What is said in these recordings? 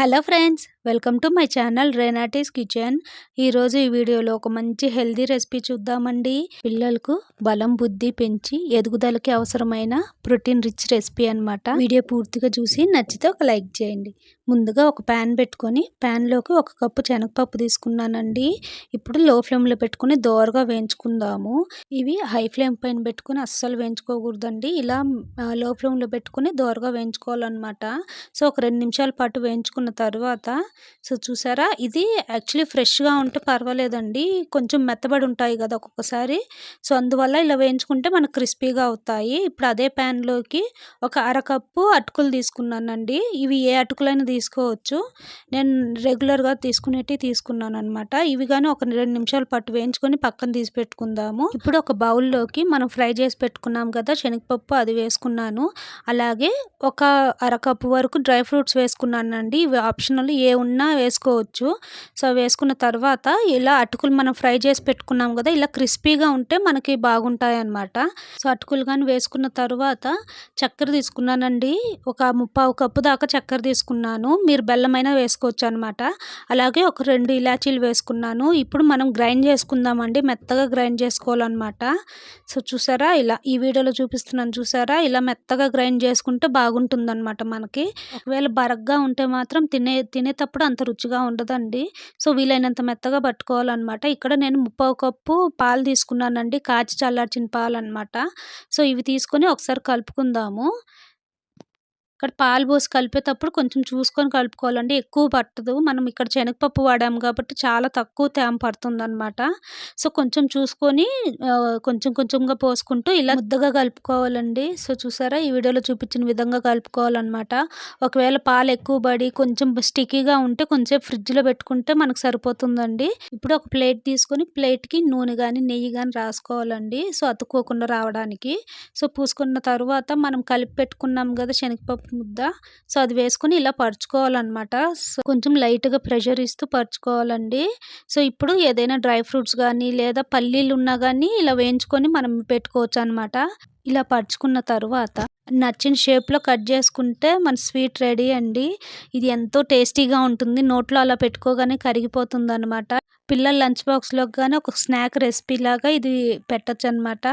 Hello friends welcome to my channel Renati's kitchen. ఈరోజు ఈ వీడియోలో ఒక మంచి హెల్దీ రెసిపీ చూద్దామండి. పిల్లలకు బలం బుద్ధి పెంచి ఎదుగుదలకి అవసరమైన ప్రోటీన్ రిచ్ రెసిపీ అనమాట వీడియో పూర్తిగా చూసి నచ్చితే ఒక లైక్ చేయండి. ముందుగా ఒక ప్యాన్ పెట్టుకొని ప్యాన్లోకి ఒక కప్పు శనగపప్పు తీసుకున్నానండి. ఇప్పుడు లో ఫ్లేమ్లో పెట్టుకుని దోరగా వేయించుకుందాము. ఇవి హై ఫ్లేమ్ పైన పెట్టుకుని అస్సలు వేయించుకోకూడదండి. ఇలా లో ఫ్లేమ్లో పెట్టుకుని దోరగా వేయించుకోవాలన్నమాట. సో ఒక రెండు నిమిషాల పాటు వేయించుకున్న తర్వాత సో చూసారా? ఇది యాక్చువల్లీ ఫ్రెష్గా ఉంటే పర్వాలేదండి. కొంచెం మెత్తబడి ఉంటాయి కదా ఒక్కొక్కసారి. సో అందువల్ల ఇలా వేయించుకుంటే మనకు క్రిస్పీగా అవుతాయి. ఇప్పుడు అదే ప్యాన్లోకి ఒక అరకప్పు అటుకులు తీసుకున్నానండి. ఇవి ఏ అటుకులైనా తీసుకోవచ్చు. నేను రెగ్యులర్గా తీసుకునేవి తీసుకున్నాను అనమాట ఇవి కానీ ఒక రెండు నిమిషాల పాటు వేయించుకొని పక్కన తీసి పెట్టుకుందాము. ఇప్పుడు ఒక బౌల్లోకి మనం ఫ్రై చేసి పెట్టుకున్నాం కదా శనగపప్పు అది వేసుకున్నాను. అలాగే ఒక అరకప్పు వరకు డ్రై ఫ్రూట్స్ వేసుకున్నానండి. ఇవి ఆప్షనల్ ఏ ఉన్నా వేసుకోవచ్చు. సో వేసుకున్న తర్వాత ఇలా అటుకులు మనం ఫ్రై చేసి పెట్టుకున్నాం కదా ఇలా క్రిస్పీగా ఉంటే మనకి బాగుంటాయి అన్నమాట సో అటుకులు కానీ వేసుకున్న తర్వాత చక్కెర తీసుకున్నానండి. ఒక ముప్పావు కప్పు దాకా చక్కెర తీసుకున్నాను. మీరు బెల్లమైనా వేసుకోవచ్చు అనమాట అలాగే ఒక రెండు ఇలాచీలు వేసుకున్నాను. ఇప్పుడు మనం గ్రైండ్ చేసుకుందామండి. మెత్తగా గ్రైండ్ చేసుకోవాలన్నమాట. సో చూసారా? ఇలా ఈ వీడియోలో చూపిస్తున్నాను చూసారా? ఇలా మెత్తగా గ్రైండ్ చేసుకుంటే బాగుంటుందన్నమాట మనకి. ఒకవేళ బరగ్గా ఉంటే మాత్రం తినే తినేటప్పుడు అంత రుచిగా ఉండదండి. సో వీలైనంత మెత్తగా పట్టుకోవాలన్నమాట. ఇక్కడ నేను ముప్పావు కప్పు పాలు తీసుకున్నానండి. కాచి చల్లార్చిన పాలు అనమాట సో ఇవి తీసుకొని ఒకసారి కలుపుకుందాము. ఇక్కడ పాలు పోసి కలిపేటప్పుడు కొంచెం చూసుకొని కలుపుకోవాలండి. ఎక్కువ పట్టదు. మనం ఇక్కడ శనగపప్పు వాడాము కాబట్టి చాలా తక్కువ తేమ పడుతుందన్నమాట. సో కొంచెం చూసుకొని కొంచెం కొంచెంగా పోసుకుంటూ ఇలా ముద్దగా కలుపుకోవాలండి. సో చూసారా? ఈ వీడియోలో చూపించిన విధంగా కలుపుకోవాలన్నమాట. ఒకవేళ పాలు ఎక్కువ పడి కొంచెం స్టిక్కీగా ఉంటే కొంచెం ఫ్రిడ్జ్లో పెట్టుకుంటే మనకు సరిపోతుందండి. ఇప్పుడు ఒక ప్లేట్ తీసుకొని ప్లేట్కి నూనె కానీ నెయ్యి కానీ రాసుకోవాలండి. సో అతుక్కోకుండా రావడానికి. సో పూసుకున్న తర్వాత మనం కలిపి పెట్టుకున్నాం కదా శనగపప్పు ముద్ద సో అది వేసుకొని ఇలా పరుచుకోవాలన్నమాట. సో కొంచెం లైట్గా ప్రెషర్ ఇస్తూ పరుచుకోవాలండి. సో ఇప్పుడు ఏదైనా డ్రై ఫ్రూట్స్ కానీ లేదా పల్లీలు ఉన్నా కానీ ఇలా వేయించుకొని మనం పెట్టుకోవచ్చు అనమాట ఇలా పరుచుకున్న తర్వాత నచ్చిన షేప్లో కట్ చేసుకుంటే మన స్వీట్ రెడీ అండి. ఇది ఎంతో టేస్టీగా ఉంటుంది. నోట్లో అలా పెట్టుకోగానే కరిగిపోతుంది అనమాట పిల్లల లంచ్ బాక్స్లోకి కానీ ఒక స్నాక్ రెసిపీ లాగా ఇది పెట్టచ్చు అనమాట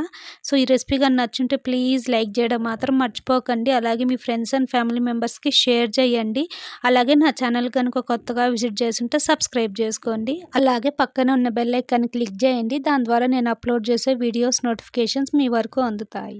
సో ఈ రెసిపీ కానీ నచ్చుంటే ప్లీజ్ లైక్ చేయడం మాత్రం మర్చిపోకండి. అలాగే మీ ఫ్రెండ్స్ అండ్ ఫ్యామిలీ మెంబర్స్కి షేర్ చేయండి. అలాగే నా ఛానల్ కనుక కొత్తగా విజిట్ చేస్తుంటే సబ్స్క్రైబ్ చేసుకోండి. అలాగే పక్కన ఉన్న బెల్ ఐకాన్ క్లిక్ చేయండి. దాని ద్వారా నేను అప్లోడ్ చేసే వీడియోస్ నోటిఫికేషన్స్ మీ వరకు అందుతాయి.